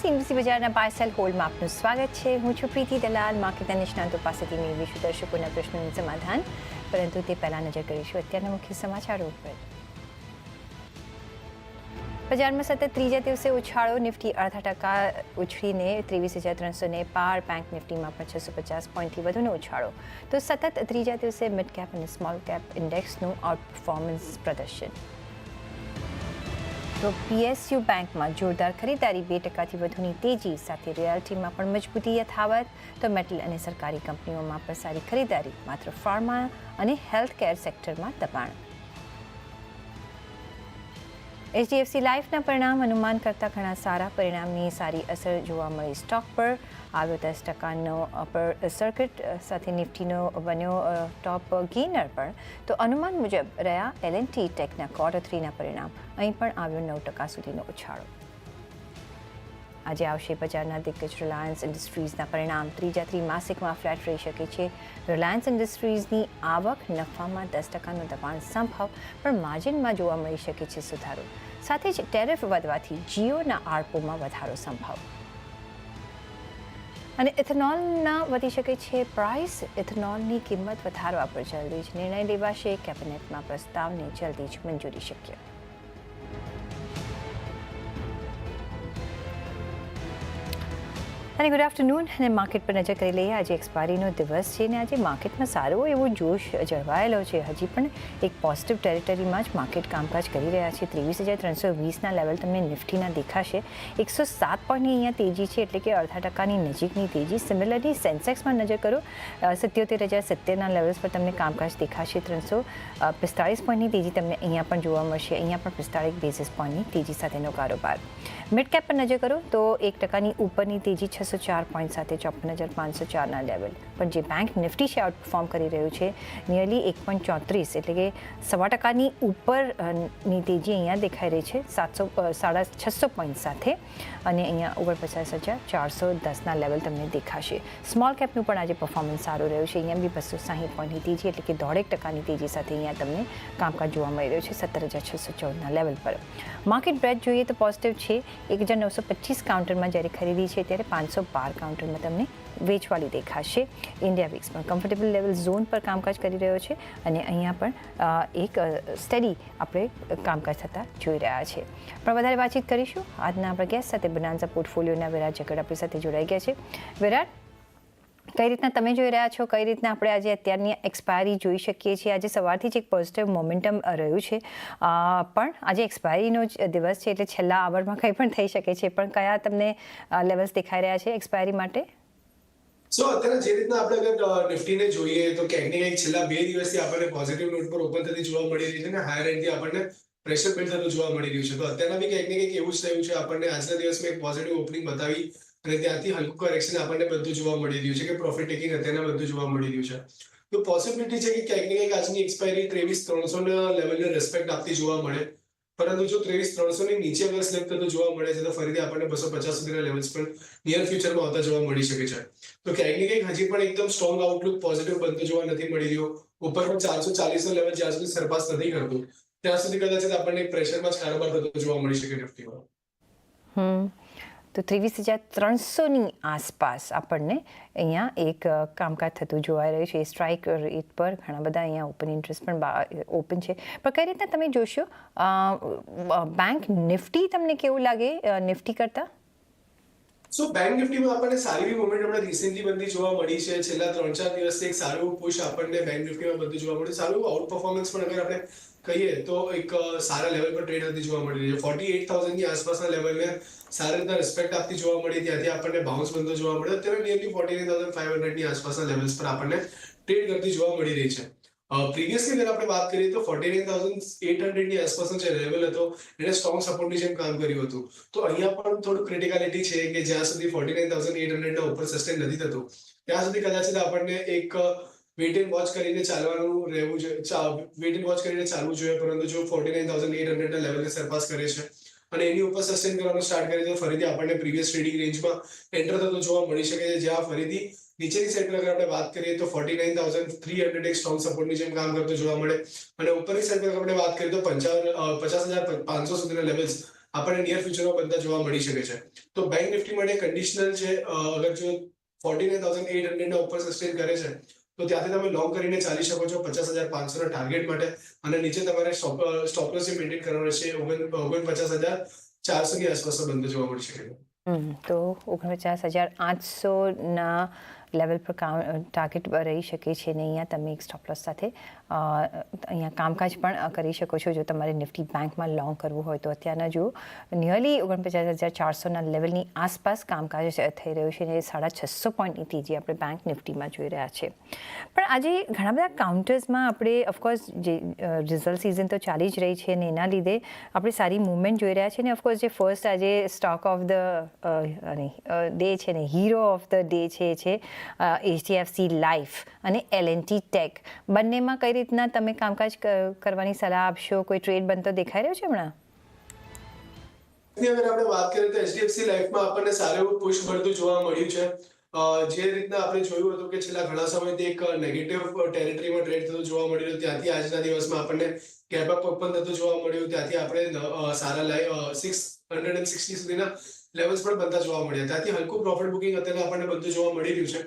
CMC બજારના parcel હોલ્ડમાં આપનું સ્વાગત છે. હું છું પ્રીતિ દલાલ. માર્કેટના નિષ્ણાંતો પાસેથી મેળવીશું દર્શકોના પ્રશ્નોનું સમાધાન. પરંતુ તે પહેલાં નજર કરીશું અત્યારના મુખ્ય સમાચારો ઉપર. બજારમાં સતત ત્રીજા દિવસે ઉછાળો. નિફ્ટી અડધા ટકા ઉછળીને ત્રેવીસ હજાર ત્રણસો ને પાર. બેંક નિફ્ટીમાં પણ છસો પચાસ પોઈન્ટથી વધુનો ઉછાળો. તો સતત ત્રીજા દિવસે મિડ કેપ અને સ્મોલ કેપ ઇન્ડેક્સનું આઉટ પરફોર્મન્સ પ્રદર્શન. તો પીએસયુ બેંકમાં જોરદાર ખરીદારી, બે ટકાથી વધુની તેજી સાથે રિયાલિટીમાં પણ મજબૂતી યથાવત. તો મેટલ અને સરકારી કંપનીઓમાં પણ સારી ખરીદારી, માત્ર ફાર્મા અને હેલ્થ કેર સેક્ટરમાં દબાણ એચડીએફસી લાઈફના પરિણામ અનુમાન કરતાં ઘણા સારા પરિણામની સારી અસર જોવા મળી. સ્ટોક પર આવ્યો દસ ટકાનો અપર સર્કિટ સાથે નિફ્ટીનો બન્યો ટોપ ગેનર પણ. તો અનુમાન મુજબ રહ્યા એલ એન્ડ ટી ટેકના ક્વાર્ટર થ્રીના પરિણામ. અહીં પણ આવ્યો નવ ટકા સુધીનો ઉછાળો. આજે આવશે બજારના દિગ્ગજ રિલાયન્સ ઇન્ડસ્ટ્રીઝના પરિણામ. ત્રીજા ત્રિમાસિકમાં ફ્લેટ રહી શકે છે. રિલાયન્સ ઇન્ડસ્ટ્રીઝની આવક નફામાં દસ ટકાનું દબાણ સંભવ, પણ માર્જિનમાં જોવા મળી શકે છે સુધારો. સાથે જ ટેરિફ વધવાથી જીઓના આરપોમાં વધારો સંભવ. અને ઇથેનોલના વધી શકે છે પ્રાઇસ ઇથેનોલની કિંમત વધારવા પર જલ્દી જ નિર્ણય લેવાશે કેબિનેટમાં પ્રસ્તાવને જલ્દી જ મંજૂરી શક્ય. અને ગુડ આફ્ટરનૂન અને માર્કેટ પર નજર કરી લઈએ. આજે એક્સપાયરીનો દિવસ છે ને આજે માર્કેટમાં સારો એવો જોશ જળવાયેલો છે. હજી પણ એક પોઝિટિવ ટેરિટરીમાં જ માર્કેટ કામકાજ કરી રહ્યા છે. ત્રેવીસ હજાર ત્રણસો વીસના લેવલ તમને નિફ્ટીના દેખાશે. એકસો સાત પોઈન્ટની અહીંયા તેજી છે, એટલે કે અડધા ટકાની નજીકની તેજી. સિમિલરલી સેન્સેક્સમાં નજર કરો સત્યોતેર હજાર સિત્તેરના લેવલ્સ પર તમને કામકાજ દેખાશે. ત્રણસો પિસ્તાળીસ પોઈન્ટની તેજી તમને અહીંયા પણ જોવા મળશે. અહીંયા પણ પિસ્તાળીસ બેઝિસ પોઈન્ટની તેજી સાથેનો કારોબાર. મિડ કેપ પર નજર કરો, તો એક ટકાની ઉપરની તેજી છસો ચાર પોઈન્ટ સાથે ચોપન હજાર પાંચસો ચારના લેવલ. પણ જે બેંક નિફ્ટી છે આઉટ પરફોર્મ કરી રહ્યું છે નિયરલી એક પોઈન્ટ ચોત્રીસ એટલે કે સવા ટકાની ઉપરની તેજી અહીંયા દેખાઈ રહી છે, સાતસો સાડા છસો પોઈન્ટ સાથે અને અહીંયા ઓગણપચાસ હજાર ચારસો દસના લેવલ તમને દેખાશે. સ્મોલ કેપનું પણ આજે પરફોર્મન્સ સારું રહ્યું છે, અહીંયા બી બસો સાહીઠ પોઈન્ટની તેજી એટલે કે દોઢેક ટકાની તેજી સાથે અહીંયા તમને કામકાજ જોવા મળી રહ્યું છે, સત્તર હજાર છસો ચૌદના લેવલ પર. માર્કેટ બ્રેડ જોઈએ તો પોઝિટિવ છે, એક હજાર નવસો પચીસ કાઉન્ટરમાં જ્યારે ખરીદી છે, ત્યારે પાંચસો બાર કાઉન્ટરમાં તમને વેચવાળી દેખાશે. ઇન્ડિયા વિક્સ પણ કમ્ફર્ટેબલ લેવલ ઝોન પર કામકાજ કરી રહ્યો છે અને અહીંયા પણ એક સ્ટડી આપણે કામકાજ થતાં જોઈ રહ્યા છે. પણ વધારે વાતચીત કરીશું. આજના આપણા ગેસ સાથે બનાન્ઝા પોર્ટફોલિયોના વિરાટ જગડ આપણી સાથે જોડાઈ ગયા છે. વિરાટ કઈ રીતના તમે જોઈ રહ્યા છો? કઈ રીતના આપણે આજે અત્યારની એક્સપાયરી જોઈ શકીએ છીએ? આજે સવારથી જ એક પોઝિટિવ મોમેન્ટમ રહ્યું છે. પણ આજે એક્સપાયરીનો જ દિવસ છે એટલે છેલ્લા આવરમાં કંઈ પણ થઈ શકે છે. પણ કયા તમને લેવલ્સ દેખાઈ રહ્યા છે એક્સપાયરી માટે? સો અત્યારે જે રીતના આપણે અગર નિફ્ટીને જોઈએ તો ક્યાંક ને છેલ્લા બે દિવસથી આપણને પોઝિટિવ નોટ પર ઓપન થતી જોવા મળી રહી છે અને હાયર એન્ડથી આપણને પ્રેશર બિલ્ડ થતું જોવા મળી રહ્યું છે. તો અત્યારના બી ક્યાંક ને ક્યાંક એવું જ થયું છે. આપણને આજના દિવસમાં એક પોઝિટિવ ઓપનિંગ બતાવી અને ત્યાંથી હલકું કરેક્શન આપણને બધું જોવા મળી રહ્યું છે કે પ્રોફિટ ટેકિંગ અત્યારના બધું જોવા મળી રહ્યું છે. તો પોસિબિલિટી છે કે ક્યાંક ને ક્યાંક આજની એક્સપાયરી ત્રેવીસ ત્રણસો ના લેવલને રિસ્પેક્ટ આપતી જોવા મળે. પરંતુ જો ત્રેવીસ ત્રણસો ની નીચે અગર સ્લેપ થતું જોવા મળે છે તો ફરીથી આપણને બસો પચાસ સુધીના લેવલ્સ પણ નિયર ફ્યુચરમાં આવતા જોવા મળી શકે છે. તો ક્યાંક ને ક્યાંક હજી પણ એકદમ સ્ટ્રોંગ આઉટલુક પોઝિટિવ બનતો જોવા નથી મળી રહ્યો. ઉપર પણ ચારસો ચાલીસ નો લેવલ જ્યાં સુધી સરપાસ નથી કરતું. ત્યાં સુધી કદાચ આપણને પ્રેશરમાં જ કારોબાર થતો જોવા મળી શકે નિફ્ટીમાં હમ. તો ત્રેવીસ હજાર ત્રણસોની આસપાસ આપણને અહીંયા એક કામકાજ થતું જોવાઈ રહ્યું છે. એ સ્ટ્રાઇક રેટ પર ઘણા બધા અહીંયા ઓપન ઇન્ટરેસ્ટ પણ ઓપન છે. પણ કઈ રીતના તમે જોશો બેંક નિફ્ટી તમને કેવું લાગે નિફ્ટી કરતાં? સો બેંક નિફ્ટીમાં આપણને સારી એવી મુવમેન્ટ હમણાં રિસેન્ટલી બધી જોવા મળી છે. છેલ્લા ત્રણ ચાર દિવસથી એક સારું પુશ આપણને બેંક નિફ્ટીમાં બધું જોવા મળ્યું. સારું આઉટ પરફોર્મન્સ પણ અગર આપણે કહીએ તો એક સારા લેવલ પર ટ્રેડ હતી જોવા મળી રહી છે. ફોર્ટી એટ થાઉઝન્ડની આસપાસના લેવલને સારી રીતના રિસ્પેક્ટ આપતી જોવા મળી, ત્યાંથી આપણને બાઉન્સ બનતો જોવા મળ્યો. અત્યારે nearly forty nine thousand five હંડ્રેડની આસપાસના લેવલ્સ પર આપણને ટ્રેડ કરતી જોવા મળી રહી છે. પ્રીવિયસલી અગર આપણે વાત કરીએ તો ફોર્ટી નાઇન થાઉઝન્ડ એટ હંડ્રેડની આસપાસનો જે લેવલ હતો, એને સ્ટ્રોંગ સપોર્ટની જેમ કામ કર્યું હતું. તો અહીંયા પણ થોડું ક્રિટિકાલિટી છે કે જ્યાં સુધી ફોર્ટી નાઇન થાઉઝન્ડ એટ હંડ્રેડના ઉપર સસ્ટેન નથી થતું, ત્યાં સુધી કદાચ આપણને એક વેટ એન્ડ વોચ કરીને ચાલવાનું રહેવું જોઈએ વેટ એન્ડ વોચ કરીને ચાલવું જોઈએ, પરંતુ જો ફોર્ટી નાઇન થાઉઝન્ડ એટ હંડ્રેડના લેવલને સરપાસ કરે છે અને એની ઉપર સસ્ટેન કરવાનું સ્ટાર્ટ કરે તો ફરીથી આપણને પ્રીવિયસ ટ્રેડિંગ રેન્જમાં એન્ટર થતો જોવા મળી શકે છે. જ્યાં ફરીથી નીચેની સાઈડ પર અગર આપણે વાત કરીએ તો forty nine thousand three hundred એક સ્ટ્રોંગ સપોર્ટની જેમ કામ કરતો જોવા મળે. અને ઉપરની સાઈડ પર આપણે વાત કરીએ તો પંચાવન પચાસ હજાર પાંચસો સુધીના લેવલ્સ આપણને નિયર ફ્યુચરમાં બનતા જોવા મળી શકે છે. તો બેંક નિફ્ટી માટે કન્ડિશનલ છે. અગર જો ફોર્ટી નાઇન થાઉઝન્ડ એટ હંડ્રેડના ઉપર સસ્ટેન કરે છે તો ત્યાંથી તમે લોંગ કરીને ચાલી શકો છો પચાસ હજાર પાંચસોના ટાર્ગેટ માટે. અને નીચે તમારે સ્ટોપલોસ મેન્ટેન કરવાનો રહેશે. ઓગણ, ઓગણપચાસ હજાર ચારસોની આસપાસ બંધ જોવા મળી તો ઓગણપચાસ હજાર આઠસોના લેવલ પર કામ ટાર્ગેટ રહી શકે છે ને અહીંયા તમે એક સ્ટોપલોસ સાથે અહીંયા કામકાજ પણ કરી શકો છો જો તમારે નિફ્ટી બેંકમાં લોંગ કરવું હોય તો. અત્યારના જો નિયરલી ઓગણપચાસ હજાર ચારસોના લેવલની આસપાસ કામકાજ થઈ રહ્યું છે અને સાડા છસો પોઈન્ટની તેજી આપણે બેંક નિફ્ટીમાં જોઈ રહ્યા છે. પણ આજે ઘણા બધા કાઉન્ટર્સમાં આપણે ઓફકોર્સ જે રિઝલ્ટ સિઝન તો ચાલી જ રહી છે ને એના લીધે આપણે સારી મૂવમેન્ટ જોઈ રહ્યા છે ને ઓફકોર્સ જે ફર્સ્ટ આજે સ્ટોક ઓફ ધ ડે છે ને હીરો ઓફ ધ ડે છે એચડીએફસી લાઈફ અને એલ એન ટી ટેક બંનેમાં કઈ રીતના તમે કામકાજ કરવાની સલાહ આપશો? કોઈ ટ્રેડ બનતો દેખાઈ રહ્યો છે હમણાં? અગર આપણે વાત કરીએ તો એચડીએફસી લાઈફમાં આપણને સારું એવું પુશ મળતું જોવા મળ્યું છે. જે રીતના આપણે જોયું હતું કે છેલ્લા ઘણા સમયથી એક નેગેટિવ ટેરિટરીમાં ટ્રેડ થતું જોવા મળી રહ્યું ત્યાંથી આજના દિવસમાં આપણને ગેપ અપ ઓપન થતું જોવા મળ્યું, ત્યાંથી આપણે સારા લાઈ સિક્સ હંડ્રેડ એન્ડ સિક્સટી સુધીના લેવલ્સ પણ બનતા જોવા મળ્યા. ત્યાંથી હલકું પ્રોફિટ બુકિંગ અત્યારે આપણને બધું જોવા મળી રહ્યું છે.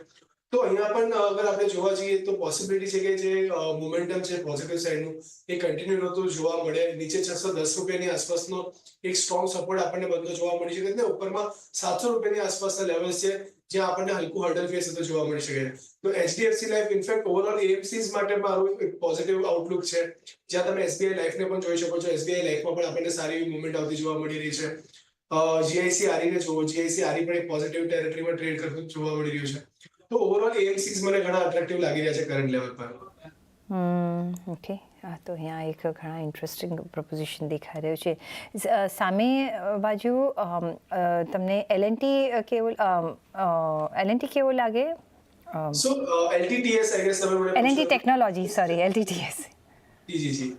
તો અહીંયા પણ અગર આપણે જોવા જઈએ તો પોસિબિલિટી છે કે જે મોમેન્ટમ છે પોઝિટિવ સાઈડનું એ કન્ટિન્યુ નહોતું જોવા મળે. નીચે છસો દસ રૂપિયાની આસપાસનો એક સ્ટ્રોંગ સપોર્ટ આપણને બધો જોવા મળી શકે છે. ઉપરમાં સાતસો રૂપિયાની આસપાસના લેવલ્સ છે જ્યાં આપણને હલકું હર્ડલ ફેસ થતું જોવા મળી શકે. તો HDFC life in fact overall AMCs માટે મારું એક પોઝિટિવ આઉટલુક છે. જ્યાં તમે એસબીઆઈ લાઈફને પણ જોઈ શકો છો. એસબીઆઈ લાઈફમાં પણ આપણને સારી એવી મુવમેન્ટ આવતી જોવા મળી રહી છે. જીઆઈસી આરીને જુઓ જીઆઈસી આરી પણ એક પોઝિટિવ ટેરેટરીમાં ટ્રેડ કરતું જોવા મળી રહ્યું છે. તો ઓવરઓલ એએમસીઝ મને ઘણા અટ્રેક્ટિવ લાગી રહ્યા છે કરંટ લેવલ પર. હમ ઓકે હા તો અહીંયા એક ઘણા ઇન્ટરેસ્ટિંગ પ્રપોઝિશન દેખાઈ રહ્યું છે. સામે બાજુ તમને એલએનટી કેવું એલએનટી કેવું લાગે? સો એલટીટીએસ આઈ ગેસ તમે મને એલએનટી ટેકનોલોજી સોરી એલટીટીએસ જી જી જી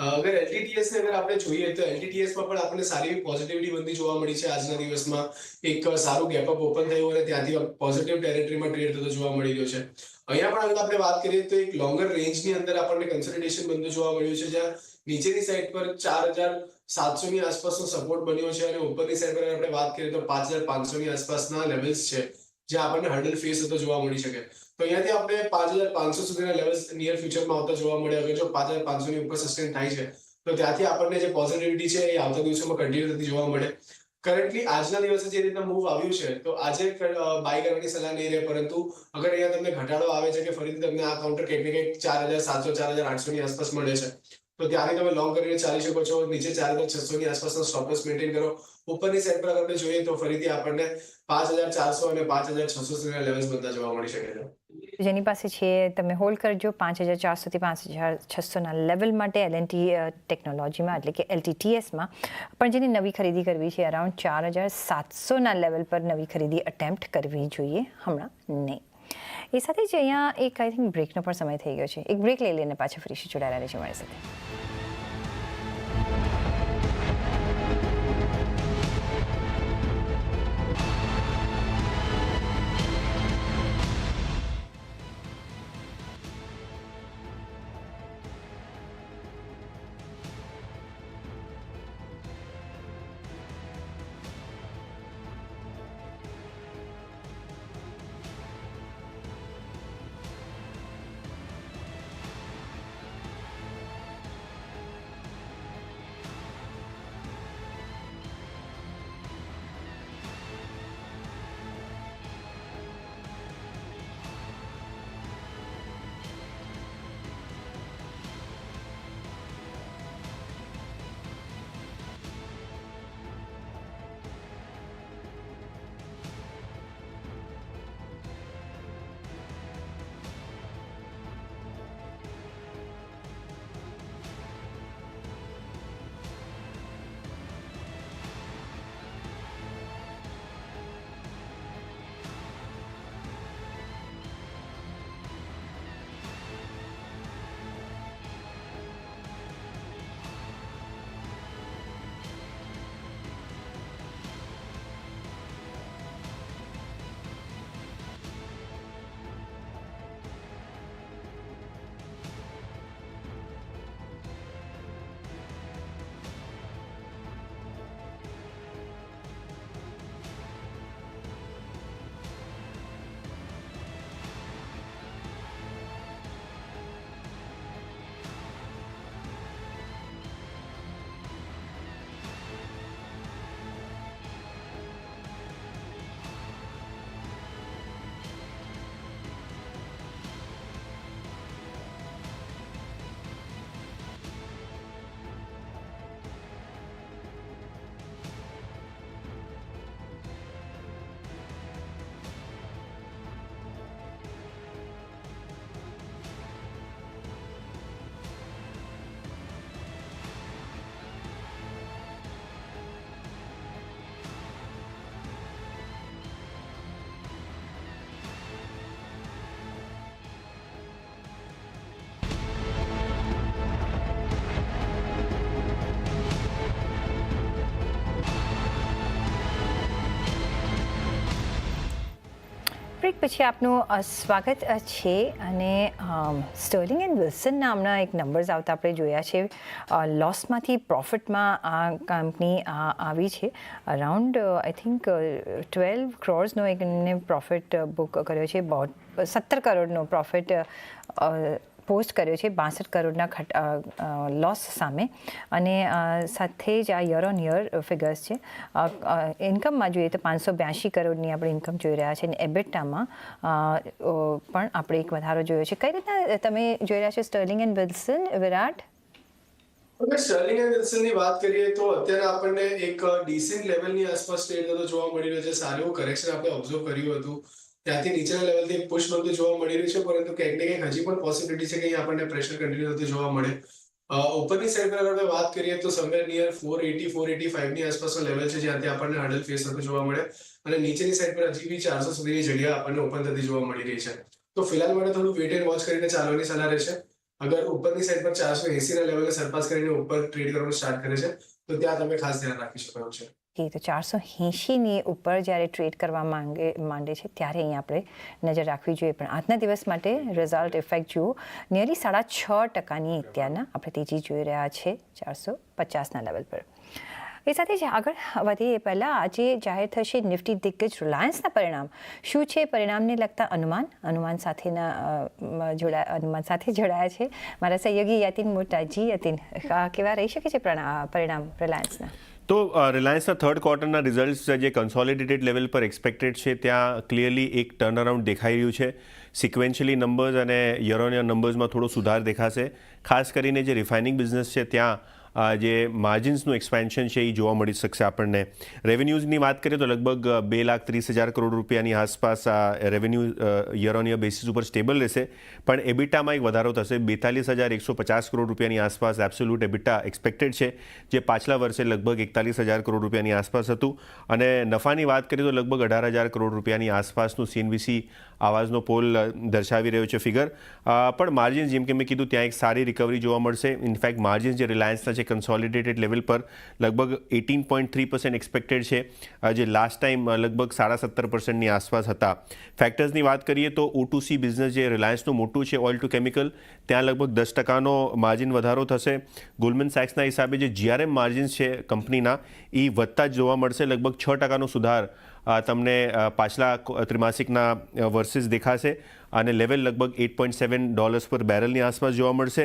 અગર એલટીટીએસ ને અગર આપણે જોઈએ તો એલટીટીએસમાં પણ આપણને સારી એવી પોઝિટિવિટી બનતી જોવા મળી છે આજના દિવસમાં. એક સારું ગેપ અપ ઓપન થયું અને ત્યાંથી પોઝિટિવ ટેરેટરીમાં ટ્રેડ થતો જોવા મળી રહ્યો છે. અહીંયા પણ આપણે વાત કરીએ તો એક લોંગર રેન્જની અંદર આપણને કન્સલ્ટેશન બનતું જોવા મળ્યું છે, જ્યાં નીચેની સાઈડ પર ચાર હજાર સાતસો ની આસપાસનો સપોર્ટ બન્યો છે અને ઉપરની સાઈડ પર આપણે વાત કરીએ તો પાંચ હજાર પાંચસો ની આસપાસના લેવલ્સ છે. જ્યાં આપણને હર્ડલ ફેસ થતો જોવા મળી શકે. તો અહીંયાથી આપણે પાંચ હજાર પાંચસો સુધીના લેવલ્સ નિયર ફ્યુચરમાં આવતા જોવા મળે અગર જો પાંચ હજાર પાંચસો ની ઉપર સસ્ટેન થાય છે. તો ત્યાંથી આપણને જે પોઝિટિવિટી છે એ આવતા દિવસોમાં કન્ટિન્યુ થતી જોવા મળે. કરન્ટલી આજના દિવસે જે રીતના મૂવ આવ્યું છે, તો આજે બાય કરવાની સલાહ નહીં રહે, પરંતુ અગર અહીંયા તમને ઘટાડો આવે છે કે ફરીથી તમને આ કાઉન્ટર કંઈક કંઈક ચાર હજાર, સાતસો, ચાર હજાર આઠસો ની આસપાસ મળે છે. તો ત્યાંથી તમે લોંગ કરીને ચાલી શકો છો. નીચે ચાર હજાર છસો ની આસપાસનો સ્ટોપલેસ મેન્ટેન કરો. ઉપરની સાઈડ પર આપણે જોઈએ તો ફરીથી આપણને પાંચ હજાર ચારસો અને પાંચ હજાર છસો સુધીના લેવલ્સ બનતા જોવા મળી શકે છે. જેની પાસે છે, તમે હોલ્ડ કરજો, પાંચ હજાર ચારસોથી પાંચ હજાર છસોના લેવલ માટે એલએનટી ટેકનોલોજીમાં એટલે કે એલટીટીએસમાં પણ જેની નવી ખરીદી કરવી છે અરાઉન્ડ ચાર હજાર સાતસોના લેવલ પર નવી ખરીદી અટેમ્પ્ટ કરવી જોઈએ, હમણાં નહીં. એ સાથે જ અહીંયા એક આઈ થિંક બ્રેકનો પણ સમય થઈ ગયો છે. એક બ્રેક લઈ લઈને પાછા ફરીથી જોડાયેલા છે મારી સાથે. પછી આપનું સ્વાગત છે અને સ્ટર્લિંગ એન્ડ વિલ્સન નામના એક નંબર્સ આવતા આપણે જોયા છે. લોસમાંથી પ્રોફિટમાં આ કંપની આવી છે. અરાઉન્ડ આઈ થિંક ટ્વેલ્વ ક્રોર્સનો એક એમને પ્રોફિટ બુક કર્યો છે. સત્તર કરોડનો પ્રોફિટ પોસ્ટ કર્યો છે બાસઠ કરોડના ખટ લોસ સામે. અને સાથે જ આ યર ઓન યર ફિગર્સ છે. ઇન્કમમાં જોઈએ તો પાંચસો બ્યાસી કરોડની આપણે ઇન્કમ જોઈ રહ્યા છે અને એબેટામાં પણ આપણે એક વધારો જોયો છે. કઈ રીતના તમે જોઈ રહ્યા છો Sterling and Wilson Virat? Sterling and વિલ્સનની વાત કરીએ તો અત્યારે આપણને એક ડિસેન્ટ લેવલની આસપાસ ટ્રેડ જોવા મળી રહ્યો છે. સારું કરેક્શન આપણે ઓબ્ઝર્વ કર્યું હતું. ત્યાંથી નીચેના લેવલથી પુશ બનતું જોવા મળી રહ્યું છે, પરંતુ ક્યાંક ને ક્યાંક હજી પણ પોસિબિલિટી છે કે આપણને પ્રેશર કન્ટિન્યુ થતું જોવા મળે. ઉપરની સાઈડ પર આપણે વાત કરીએ તો somewhere near four eighty four eighty ફાઈવની આસપાસનો લેવલ છે, જ્યાંથી આપણને હર્ડલ ફેસ થતું જોવા મળે. અને નીચેની સાઈડ પર હજી બી ચારસો સુધીની જગ્યા આપણને ઓપન થતી જોવા મળી રહી છે. તો ફિલહાલ માટે થોડું વેટ એન્ડ વોચ કરીને ચાલવાની સલાહ રહેશે અગર ઉપરની સાઈડ પર ચારસો એસી ના લેવલે સરપાસ કરીને ઉપર ટ્રેડ કરવાનું સ્ટાર્ટ કરે છે, તો ત્યાં તમે ખાસ ધ્યાન રાખી શકો છે. એ તો ચારસો એંશીની ઉપર જ્યારે ટ્રેડ કરવા માંગે, માંડે છે, ત્યારે અહીં આપણે નજર રાખવી જોઈએ. પણ આજના દિવસ માટે રિઝલ્ટ ઇફેક્ટ જુઓ નિયરલી સાડા છ ટકાની અત્યારના આપણે તેજી જોઈ રહ્યા છે, ચારસો પચાસના લેવલ પર. એ સાથે જ આગળ વધીએ, પહેલાં આજે જાહેર થશે નિફ્ટી દિગ્ગજ રિલાયન્સના પરિણામ. શું છે? પરિણામને લગતા અનુમાન અનુમાન સાથેના જોડાયા જોડા, અનુમાન સાથે જોડાયા છે. મારા સહયોગી યતિન મોટાજી, યતિન કેવા રહી શકે છે પરિણામ રિલાયન્સના? તો રિલાયન્સના થર્ડ ક્વાર્ટરના રિઝલ્ટ્સ જે કન્સોલિડેટેડ લેવલ પર એક્સપેક્ટેડ છે, ત્યાં ક્લિયરલી એક ટર્ન અરાઉન્ડ દેખાઈ રહ્યું છે. સિક્વેન્શિયલી નંબર્સ અને યર ઓન યર નંબર્સમાં થોડો સુધાર દેખાશે. ખાસ કરીને જે રિફાઇનિંગ બિઝનેસ છે, ત્યાં જે માર્જિન્સનું એક્સપેન્શન છે એ જોવા મળી શકશે આપણને. રેવન્યુઝની વાત કરીએ તો લગભગ બે લાખ ત્રીસ હજાર કરોડ રૂપિયાની આસપાસ આ revenue year on year basis ઉપર સ્ટેબલ રહેશે. પણ એબિટામાં એક વધારો થશે. બેતાલીસ હજાર એકસો પચાસ કરોડ રૂપિયાની આસપાસ એબ્સોલ્યુટ એબિટા એક્સપેક્ટેડ છે, જે પાછલા વર્ષે લગભગ એકતાલીસ હજાર કરોડ રૂપિયાની આસપાસ હતું. અને નફાની વાત કરીએ તો લગભગ અઢાર હજાર કરોડ રૂપિયાની આસપાસનું સીએનબીસી આવાજનો પોલ દર્શાવી રહ્યો છે ફિગર પણ માર્જિન જેમ કે મેં કીધું ત્યાં એક સારી રિકવરી જોવા મળશે ઇનફેક્ટ માર્જિન જે રિલાયન્સના છે કન્સોલિડેટેડ લેવલ પર લગભગ eighteen point three percent expected છે જે લાસ્ટ ટાઈમ લગભગ સાડા સત્તર પર્સન્ટની આસપાસ હતા ફેક્ટર્સની વાત કરીએ તો ઓ ટુ સી બિઝનેસ જે રિલાયન્સનું મોટું છે ઓઇલ ટુ કેમિકલ ત્યાં લગભગ દસ ટકાનો માર્જિન વધારો થશે ગોલ્ડમેન સેક્સના હિસાબે જે જીઆરએમ માર્જિન્સ છે કંપનીના એ વધતા જ જોવા મળશે લગભગ છ ટકાનો સુધાર તમને પાછલા ત્રિમાસિકના વર્સિસ દેખાશે અને લેવલ લગભગ એટ પોઈન્ટ સેવન ડોલર્સ પર બેરલની આસપાસ જોવા મળશે.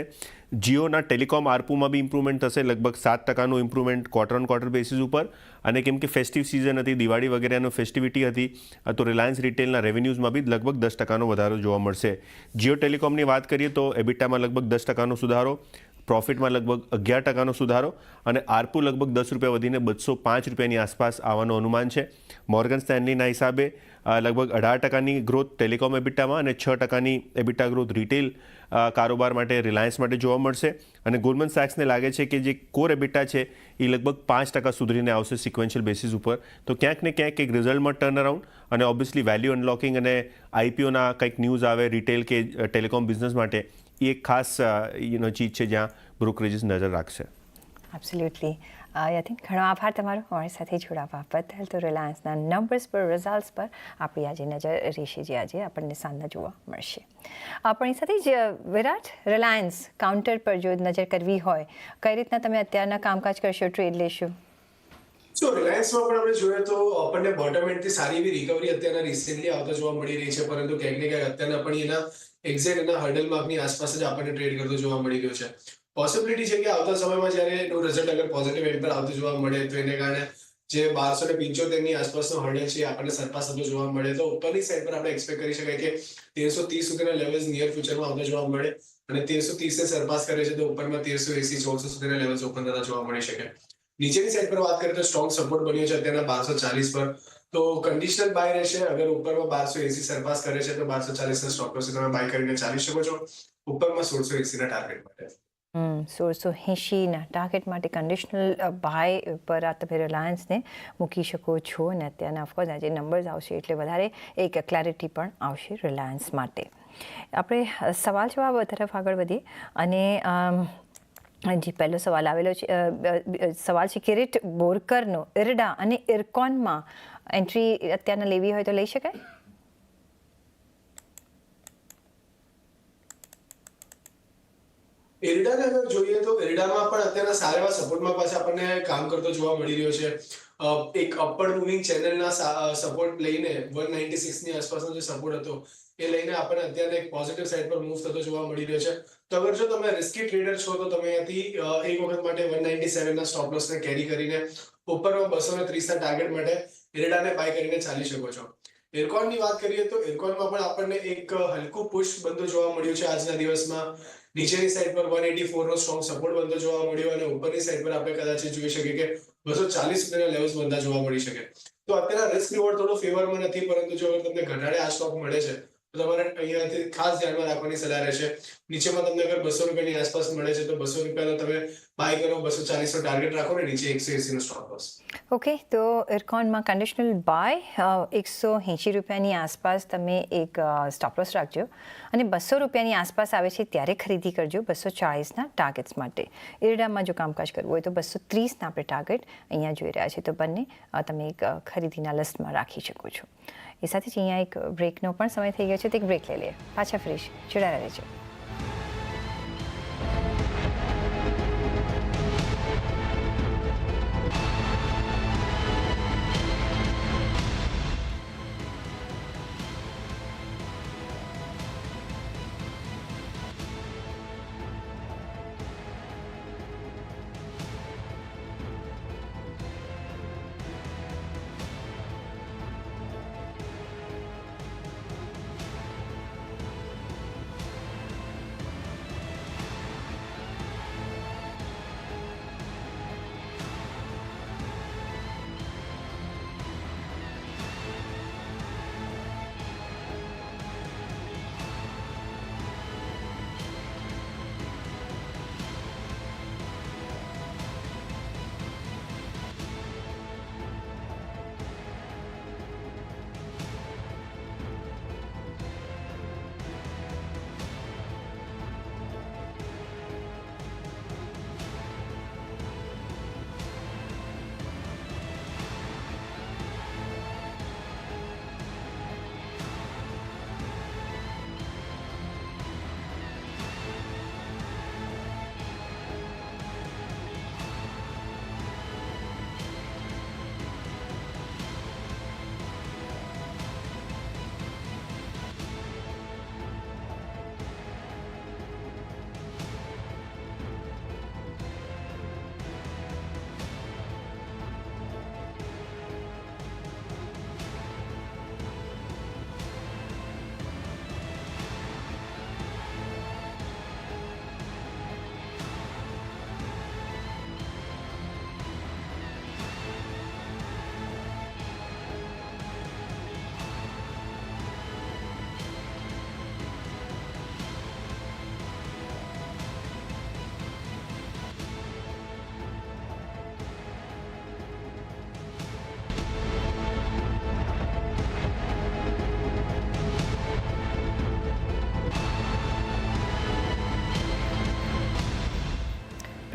જીઓના ટેલિકોમ આરપુમાં બી ઇમ્પ્રુવમેન્ટ થશે, લગભગ સાત ટકાનું improvement quarter on quarter basis ઉપર. અને કેમ કે ફેસ્ટિવ સિઝન હતી, દિવાળી વગેરેનો ફેસ્ટિવિટી હતી તો રિલાયન્સ રિટેલના રેવન્યુઝમાં બી લગભગ દસ ટકાનો વધારો જોવા મળશે. જીઓ ટેલિકોમની વાત કરીએ તો એબિટામાં લગભગ દસ ટકાનો સુધારો પ્રોફિટમાં લગભગ અગિયાર ટકાનો સુધારો અને આરપુ લગભગ દસ રૂપિયા વધીને બસો પાંચ રૂપિયાની આસપાસ આવવાનું અનુમાન છે. મોર્ગન સ્ટેનલીના હિસાબે લગભગ અઢાર ટકાની ગ્રોથ ટેલિકોમ એબિટામાં અને છ ટકાની એબિટા ગ્રોથ રિટેલ કારોબાર માટે રિલાયન્સ માટે જોવા મળશે. અને ગોલ્ડમન સેક્સને લાગે છે કે જે કોર એબિટા છે એ લગભગ પાંચ ટકા સુધરીને આવશે સિક્વન્શિયલ બેસિસ ઉપર. તો ક્યાંક ને ક્યાંક એક રિઝલ્ટમાં ટર્ન અરાઉન્ડ અને ઓબ્વિયસલી વેલ્યુ અનલોકિંગ અને આઈપીઓના કંઈક ન્યૂઝ આવે રિટેલ કે ટેલિકોમ બિઝનેસ માટે એ એક ખાસ યુનો ચીજ છે જ્યાં બ્રોકરેજીસ નજર રાખશે. એબ્સોલ્યુટલી યતિન ઘણો આભાર તમારો. અમારી સાથે જોડાવા બદલ તો રિલાયન્સના નંબર્સ પર રિઝલ્ટ્સ પર આપણી આજે નજર રહેશે જે આજે આપણને સાંજના જોવા મળશે. આપણી સાથે જ વિરાટ રિલાયન્સ કાઉન્ટર પર જો નજર કરવી હોય કઈ રીતના તમે અત્યારના કામકાજ કરશો ટ્રેડ લેશો? જો રિલાયન્સમાં પણ આપણે જોઈએ તો આપણને બોટમ એન્ડથી સારી એવી રિકવરી અત્યારના રિસેન્ટલી આવતા જોવા મળી રહી છે પરંતુ ક્યાંક ને ક્યાંક અત્યારના પણ એના એક્ઝેક્ટ એના હર્ડલ માર્કની આસપાસ જ આપણને ટ્રેડ કરતો જોવા મળી ગયો છે. પોસિબિલિટી છે કે આવતા સમયમાં જ્યારે એનું રિઝલ્ટ અગર પોઝિટિવ એન્ડ પર આવતું જોવા મળે, તો એને કારણે જે બારસો ને પંચોતેરની આસપાસનો હર્ડલ છે આપણને સરપાસ થતો જોવા મળે. તો ઉપરની સાઈડ પર આપણે એક્સપેક્ટ કરી શકાય કે તેરસો ત્રીસ સુધીના લેવલ્સ નિયર ફ્યુચરમાં આવતા જોવા મળે અને તેરસો ત્રીસને સરપાસ કરે છે તો ઉપરમાં તેરસો એસી ચૌદસો સુધીના લેવલ્સ ઓપન થતા જોવા મળી શકે. નીચેની સાઈડ પર વાત કરીએ તો સ્ટ્રોંગ સપોર્ટ બન્યો છે અત્યારના બારસો ચાલીસ પર. તો કન્ડિશનલ બાય રહેશે. અગર ઉપરમાં બારસો એસી સરપાસ કરે છે, તો બારસો ચાલીસ ના સ્ટોક લોસી તમે બાય કરીને ચાલી શકો છો. ઉપરમાં સોળસો એસી ના ટાર્ગેટ માટે. સોળસો એંશીના ટાર્ગેટ માટે કન્ડિશનલ બાય પર આ તમે રિલાયન્સને મૂકી શકો છો. અને અત્યારના ઓફકોર્સ આજે નંબર્સ આવશે, એટલે વધારે એક ક્લેરિટી પણ આવશે રિલાયન્સ માટે. આપણે સવાલ જવાબ તરફ આગળ વધીએ. અને જી પહેલો સવાલ આવેલો છે સવાલ છે કિરીટ બોરકરનો, ઇરડા અને ઇરકોનમાં એન્ટ્રી અત્યારના લેવી હોય તો લઈ શકાય? એરડાને અગર જોઈએ તો એરડામાં પણ અત્યારના સારા એવા સપોર્ટમાં પાછા આપણને કામ કરતો જોવા મળી રહ્યો છે. એક અપવર્ડ મૂવિંગ ચેનલના સપોર્ટ લઈને વન નાઇન્ટી સિક્સની આસપાસનો જે સપોર્ટ હતો, એ લઈને આપણને અત્યારે એક પોઝિટિવ સાઇડ પર મૂવ થતો જોવા મળી રહ્યો છે. તો અગર જો તમે રિસ્કી ટ્રેડર છો, તો તમે અહીંયાથી એક વખત માટે વન નાઇન્ટી સેવનના સ્ટોપ કેરી કરીને ઉપરમાં બસો ને ત્રીસના ટાર્ગેટ માટે એરડાને બાય કરીને ચાલી શકો છો. એરકોનની વાત કરીએ તો એરકોનમાં પણ આપણને એક હલકું પુશ બંધો જોવા મળ્યું છે આજના દિવસમાં. નીચેની સાઈડ પર વન એટી નો સ્ટ્રોંગ સપોર્ટ બંધો જોવા મળ્યો અને ઉપરની સાઈડ પર આપણે કદાચ જોઈ શકીએ કે બસો ચાલીસ રૂપિયાના લેવલ્સ બંધા જોવા મળી શકે. તો અત્યારે રિસ્ક રિવોર્ડ થોડો ફેવરમાં નથી, પરંતુ જો તમને ઘટાડે આ સ્ટોક મળે છે તમારે અહીંયાથી ખાસ ધ્યાનમાં રાખવાની સલાહ રહેશે. નીચેમાં તમને અગર બસો રૂપિયાની આસપાસ મળે છે, તો બસો રૂપિયાનો તમે બાય કરો, બસો ચાલીસનો ટાર્ગેટ રાખો ને નીચે એકસો એસીનો સ્ટોપ લોસ ઓકે તો ઇરકોનમાં કન્ડિશનલ બાય એકસો એંશી રૂપિયાની આસપાસ તમે એક સ્ટોપ લોસ રાખજો અને બસો રૂપિયાની આસપાસ આવે છે ત્યારે ખરીદી કરજો બસો ચાળીસના ટાર્ગેટ્સ માટે. એરડામાં જો કામકાજ કરવું હોય તો બસો ત્રીસના આપણે ટાર્ગેટ અહીંયા જોઈ રહ્યા છે. તો બંને તમે એક ખરીદીના લિસ્ટમાં રાખી શકો છો. એ સાથે જ અહીંયા એક બ્રેકનો પણ સમય થઈ ગયો છે. તો એક બ્રેક લઈ લઈએ. પાછા ફ્રીશ. જોડાયા રહેજો.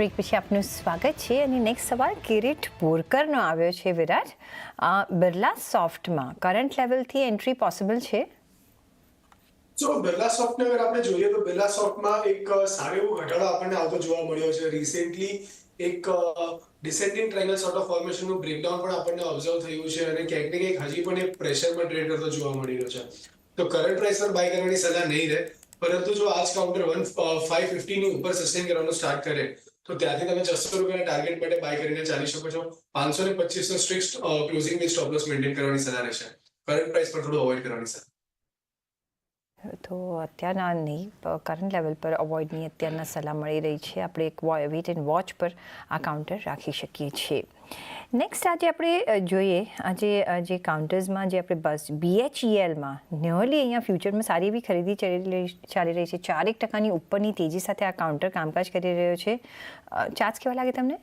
બ્રેક પછી આપનું સ્વાગત છે અને નેક્સ્ટ સવાલ, કિરીટ બોરકરનો આવ્યો છે વિરાટ. બિરલા સોફ્ટમાં કરંટ લેવલથી એન્ટ્રી પોસિબલ છે? જો બિરલા સોફ્ટને અગર આપણે જોઈએ તો બિરલા સોફ્ટમાં એક સારો એવો ઘટાડો આપણને આવતો જોવા મળ્યો છે. રિસેન્ટલી એક ડિસેન્ડિંગ ટ્રાયંગલ સોર્ટ ઓફ ફોર્મેશનનું બ્રેકડાઉન પણ આપણને ઓબ્ઝર્વ થયું છે અને ક્યાંક ને ક્યાંક હજી પણ એક પ્રેશરમાં ટ્રેડ કરતો જોવા મળી રહ્યો છે. તો કરંટ પ્રાઇસ પર બાય કરવાની સલાહ નહીં રહે, પરંતુ જો આજ કાઉન્ટર વન ફાઈવ ફિફ્ટીની ઉપર સસ્ટેન કરવાનું સ્ટાર્ટ કરે તો ત્યાંથી તમે છસો રૂપિયાના ટાર્ગેટ માટે બાય કરીને ચાલી શકો છો. પાંચસો ને પચીસનો strict closing with stop loss maintain કરવાની સલાહ રહેશે. કરંટ પ્રાઇસ પર થોડું અવોઇડ કરવાની સલાહ. તો અત્યારના નહીં કરંટ લેવલ પર અવોઇડની અત્યારના સલાહ મળી રહી છે. આપણે એક વેઇટ એન્ડ વોચ પર આ કાઉન્ટર રાખી શકીએ છીએ. નેક્સ્ટ આજે આપણે જોઈએ, આજે જે કાઉન્ટર્સમાં જે આપણે બસ બીએચઈએલમાં ન્યોલી અહીંયા ફ્યુચરમાં સારી એવી ખરીદી ચાલી રહી છે. ચારેક ટકાની ઉપરની તેજી સાથે આ કાઉન્ટર કામકાજ કરી રહ્યો છે. ચાર્જ કેવા લાગે તમને?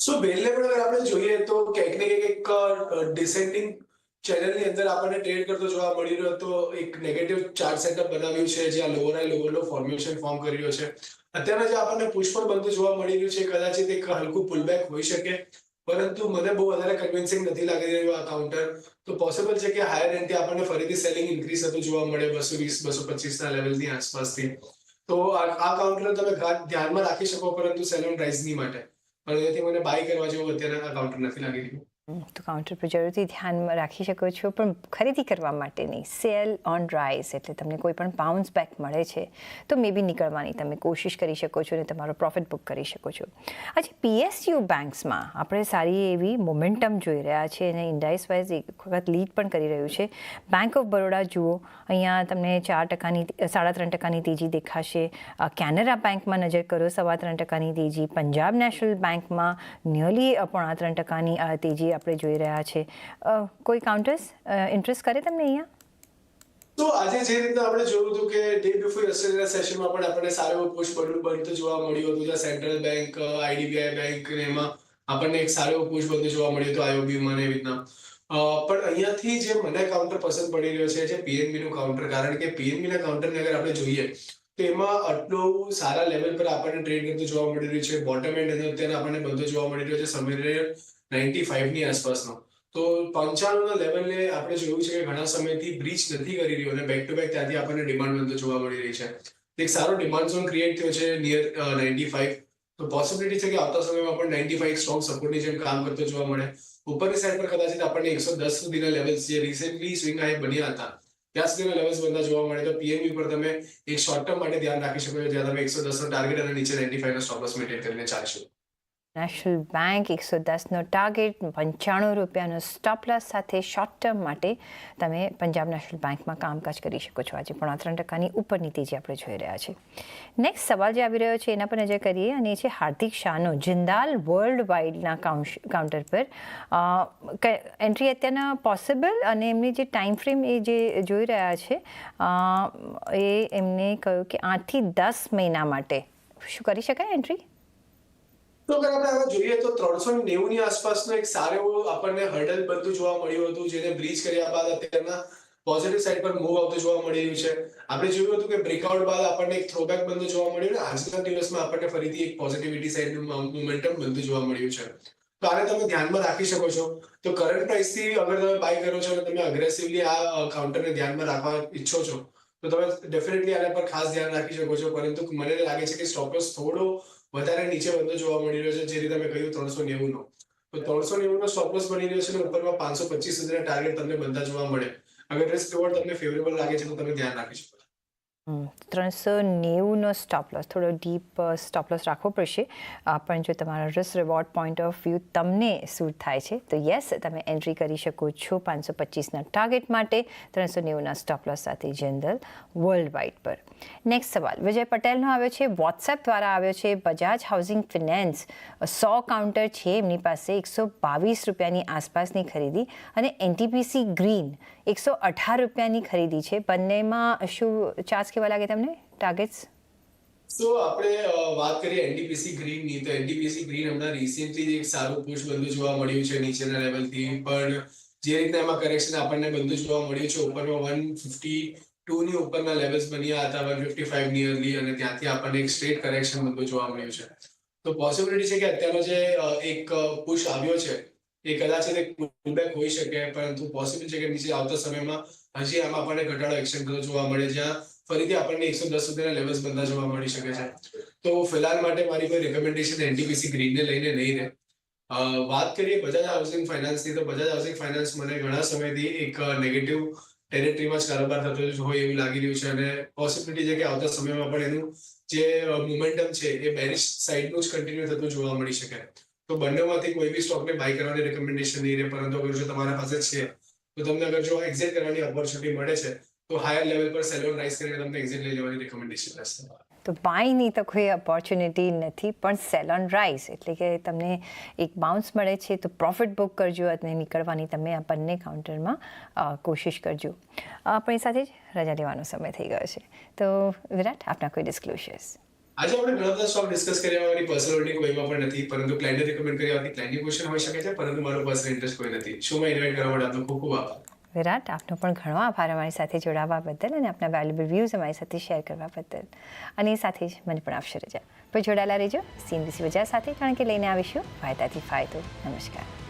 સો બેલને પણ આપણે જોઈએ તો કંઈક ને કંઈક ડિસેન્ડિંગ ચેનલની અંદર આપણને ટ્રેડ કરતો જોવા મળી રહ્યો તો એક નેગેટિવ ચાર્ટ સેટઅપ બનાવ્યું છે જ્યાં lower high lower low formation form કરી રહ્યો છે. અત્યારે જે આપણને પુષ્પળ બનતું જોવા મળી રહ્યું છે, કદાચિત એક હલકું પુલબેક હોઈ શકે. પરંતુ મને બહુ વધારે કન્વિન્સિંગ નથી લાગી રહ્યું આ કાઉન્ટર તો પોસિબલ છે કે હાયર એન્ડથી આપણને ફરીથી સેલિંગ ઇન્ક્રીઝ થતું જોવા મળે બસો વીસ, બસો પચીસના લેવલની આસપાસથી. તો આ કાઉન્ટર તમે ધ્યાનમાં રાખી શકો પરંતુ સેલોન રાઇઝ રાઇઝની માટે. પણ એથી મને બાય કરવા જેવું અત્યારે આ કાઉન્ટર નથી લાગી રહ્યું. તો કાઉન્ટર પર જરૂરથી ધ્યાનમાં રાખી શકો છો. પણ ખરીદી કરવા માટે નહીં સેલ ઓન રાઇઝ એટલે તમને કોઈ પણ બાઉન્સ બેક મળે છે, તો મે બી નીકળવાની તમે કોશિશ કરી શકો છો અને તમારો પ્રોફિટ બુક કરી શકો છો. આજે પીએસયુ બેન્ક્સમાં આપણે સારી એવી મોમેન્ટમ જોઈ રહ્યા છે અને ઇન્ડાઇસ વાઇઝ એક વખત લીડ પણ કરી રહ્યું છે. બેંક ઓફ બરોડા જુઓ અહીંયા તમને ચાર ટકાની, સાડા ત્રણ ટકાની તેજી દેખાશે. કેનેરા બેંકમાં નજર કરો, સવા ત્રણ ટકાની તેજી પંજાબ નેશનલ બેંકમાં નિયરલી પોણા ત્રણ ટકાની તેજી આપણે જોઈ રહ્યા છે. કોઈ કાઉન્ટર્સ ઇન્ટરેસ્ટ કરે તમને અહીંયા? તો આજે જે રીતના આપણે જોયું હતું કે ડે બિફોર યસ્ટરડેના સેશનમાં પણ આપણને સારો એવો પુશ બનતું જોવા મળ્યો હતો. જ્યાં સેન્ટ્રલ બેંક આઈડીબીઆઈ બેંક એમાં આપણને એક સારો એવો પુશ બનતો જોવા મળ્યો હતો આઈઓબીમાં ને એવી રીતના. પણ અહીંયાથી જે મને કાઉન્ટર પસંદ પડી રહ્યો છે, જે પીએનબી નું કાઉન્ટર કારણ કે પીએનબી ના કાઉન્ટરને અગર આપણે જોઈએ, તો એમાં આટલું સારા લેવલ પર આપણને ટ્રેડ કરતું જોવા મળી રહ્યું છે. બોટમ એન્ડ અંદર અત્યારે આપણને બધો જોવા મળી રહ્યો છે સમય નાઇન્ટી ફાઈવની આસપાસનો. તો પંચાણુંના લેવલને આપણે જોયું છે કે ઘણા સમયથી બ્રીચ નથી કરી રહ્યો અને બેક ટુ બેક ત્યાંથી આપણને ડિમાન્ડ બનતો જોવા મળી રહી છે. એક સારો ડિમાન્ડ ઝોન ક્રિએટ થયો છે નિયર નાઇન્ટી ફાઈવ તો પોસિબિલિટી છે કે આવતા સમયમાં પણ નાઇન્ટી ફાઈવ સ્ટ્રોંગ સપોર્ટની જેમ કામ કરતો જોવા મળે. ઉપરની સાઈડ પર કદાચિત આપણને એકસો દસ સુધીના લેવલ્સ જે રિસેન્ટલી સ્વિંગ હાઈ બન્યા હતા, ત્યાં સુધીના લેવલ્સ બનતા જોવા મળે તો પીએમયુ પર તમે એક શોર્ટ ટર્મ માટે ધ્યાન રાખી શકો છો, જ્યાં તમે એકસો દસ નો ટાર્ગેટ અને નીચે નાઇન્ટી ફાઈવ નો સ્ટોપ લોસ મેન્ટેન કરીને ચાલશો. નેશનલ બેંક એકસો દસનો ટાર્ગેટ, પંચાણું રૂપિયાનો સ્ટોપલસ સાથે શોર્ટ ટર્મ માટે તમે પંજાબ નેશનલ બેંકમાં કામકાજ કરી શકો છો. આજે પણ ત્રણ ટકાની ઉપરની તેજી આપણે જોઈ રહ્યા છે નેક્સ્ટ સવાલ જે આવી રહ્યો છે એના પર નજર કરીએ અને એ છે હાર્દિક શાહનો જિંદાલ વર્લ્ડ વાઇડના કાઉન્ટર પર. એન્ટ્રી અત્યારના પોસિબલ અને એમની જે ટાઈમ ફ્રેમ એ જે જોઈ રહ્યા છે એ એમને કહ્યું કે આઠથી દસ મહિના માટે. શું કરી શકાય એન્ટ્રી તો અગર આપણે આમાં જોઈએ તો ત્રણસો નેવું ની આસપાસનો એક સારો એવો આપણને હર્ડલ બનતું જોવા મળ્યું હતું, જેને બ્રિજ કર્યા બાદ અત્યારના પોઝિટિવ સાઈડ પર મૂવ આવતું જોવા મળી રહ્યું છે. આપણે જોયું હતું કે બ્રેકઆઉટ બાદ આપણને એક થ્રોબેક બનતું જોવા મળ્યું અને આજના દિવસમાં આપણને ફરીથી એક પોઝિટિવિટી સાઈડનું મોમેન્ટમ બનતું જોવા મળ્યું છે. તો આને તમે ધ્યાનમાં રાખી શકો છો. તો કરંટ પ્રાઇસથી અગર તમે બાય કરો છો અને તમે અગ્રેસિવલી આ કાઉન્ટરને ધ્યાનમાં રાખવા ઈચ્છો છો, તો તમે ડેફિનેટલી આના પર ખાસ ધ્યાન રાખી શકો છો. પરંતુ મને લાગે છે કે સ્ટોપ થોડો વધારે નીચે વધતો જોવા મળી રહ્યો છે, જે રીતે મેં કહ્યું ત્રણસો નેવું નો તો ત્રણસો નેવું નો સ્ટોપ બની રહ્યો છે અને ઉપરમાં પાંચસો પચીસ હજાર ટાર્ગેટ તમને બનતા જોવા મળે. અગર રિસ્ક રિવોર્ડ તમને ફેવરેબલ લાગે છે તો તમે ધ્યાન રાખી શકો. ત્રણસો નેવુંનો સ્ટોપ લોસ થોડો ડીપ સ્ટોપ લોસ રાખવો પડશે. પણ જો તમારા risk reward point of view તમને સૂટ થાય છે, તો યસ તમે એન્ટ્રી કરી શકો છો પાંચસો પચીસના ટાર્ગેટ માટે ત્રણસો નેવુંના સ્ટોપ લોસ સાથે જનરલ વર્લ્ડ વાઇડ પર. નેક્સ્ટ સવાલ. વિજય પટેલનો આવ્યો છે વોટ્સએપ દ્વારા આવ્યો છે બજાજ હાઉસિંગ ફિનાન્સ સો કાઉન્ટર છે, એમની પાસે એકસો બાવીસ રૂપિયાની આસપાસની ખરીદી અને એનટીપીસી ગ્રીન એકસો અઢાર રૂપિયાની ખરીદી છે. બંનેમાં શું ચાર્જ કેવા લાગે તમને? ટાર્ગેટ્સ સો આપણે વાત કરીએ એનડીપીસી ગ્રીનની તો એનડીપીસી ગ્રીન હમણાં રિસેન્ટલી એક સારું પુશ બંધુ જોવા મળ્યું છે નીચેના લેવલથી પણ જે રીતના એમાં કરેક્શન આપણને બંધુ જોવા મળ્યું છે, ઉપરમાં વન ફિફ્ટી ટુ ની ઉપરના લેવલ્સ બન્યા હતા વન ફિફ્ટી ફાઈવ નિયરલી અને ત્યાંથી આપણને એક સ્ટ્રેટ કરેક્શન બધું જોવા મળ્યું છે. તો પોસિબિલિટી છે કે અત્યારનો જે એક પુશ આવ્યો છે, એ કદાચ એક પુલબેક હોઈ શકે, પરંતુ પોસિબલ છે કે નીચે આવતા સમયમાં હજી આમાં આપણને ઘટાડો એક્શન થતો જોવા મળે, જ્યાં ફરીથી આપણને એકસો દસ સુધીના લેવલ્સ બંધા જોવા મળી શકે છે. તો ફિલહાલ માટે મારી કોઈ રેકમેન્ડેશન એનટીપીસી ગ્રીનને લઈને નહીં રહે. વાત કરીએ બજાજ હાઉસિંગ ફાઇનાન્સની તો બજાજ હાઉસિંગ ફાઇનાન્સ મને ઘણા સમયથી એક નેગેટિવ ટેરેટરીમાં જ કારોબાર થતો હોય એવું લાગી રહ્યું છે અને પોસિબિલિટી છે કે આવતા સમયમાં પણ એનું જે મોમેન્ટમ છે એ બેરિશ સાઈડનું જ કન્ટિન્યુ થતું જોવા મળી શકે. તો બંનેમાંથી કોઈ બી સ્ટોકને બાય કરવાની રેકમેન્ડેશન નહીં રહે, પરંતુ અગર જો તમારા પાસે છે, તો તમને અગર જો એક્ઝિટ કરવાની ઓપોર્ચ્યુનિટી મળે છે, તો હાયર લેવલ પર સેલોન રાઇઝ કરીને તમને એક્ઝિટ લઈ લેવાની રેકમેન્ડેશન રહેશે. તો બાયની તો કોઈ ઓપોર્ચ્યુનિટી નથી, પણ સેલ ઓન રાઇઝ એટલે કે તમને એક બાઉન્સ મળે છે, તો પ્રોફિટ બુક કરજો અને નીકળવાની તમે આ બંને કાઉન્ટરમાં કોશિશ કરજો. આપણી સાથે જ રજા લેવાનો સમય થઈ ગયો છે. તો વિરાટ, આપના કોઈ ડિસ્ક્લોઝર્સ આજે આપણે ઘણા બધા સ્ટોક ડિસ્કસ કર્યા મારી પર્સનલ હોલ્ડિંગ કોઈમાં પણ નથી, પરંતુ ક્લાયન્ટે રેકમેન્ડ કર્યા હતી ક્લાયન્ટની ક્વેશ્ચન હોઈ શકે છે, પરંતુ મારો પર્સનલ ઇન્ટરેસ્ટ કોઈ નથી. શું માં ઇન્વાઇટ કરવા માટે આપનો ખૂબ ખૂબ આભાર. વિરાટ, આપનો પણ ઘણો આભાર અમારી સાથે જોડાવા બદલ અને આપના વેલ્યુબલ વ્યૂઝ અમારી સાથે શેર કરવા બદલ અને એ સાથે જ મને પણ આપશે રજા. પણ જોડાયેલા રહેજો. સીએનબીસી બજાર સાથે, કારણ કે લઈને આવીશું ફાયદાથી ફાયદો. નમસ્કાર.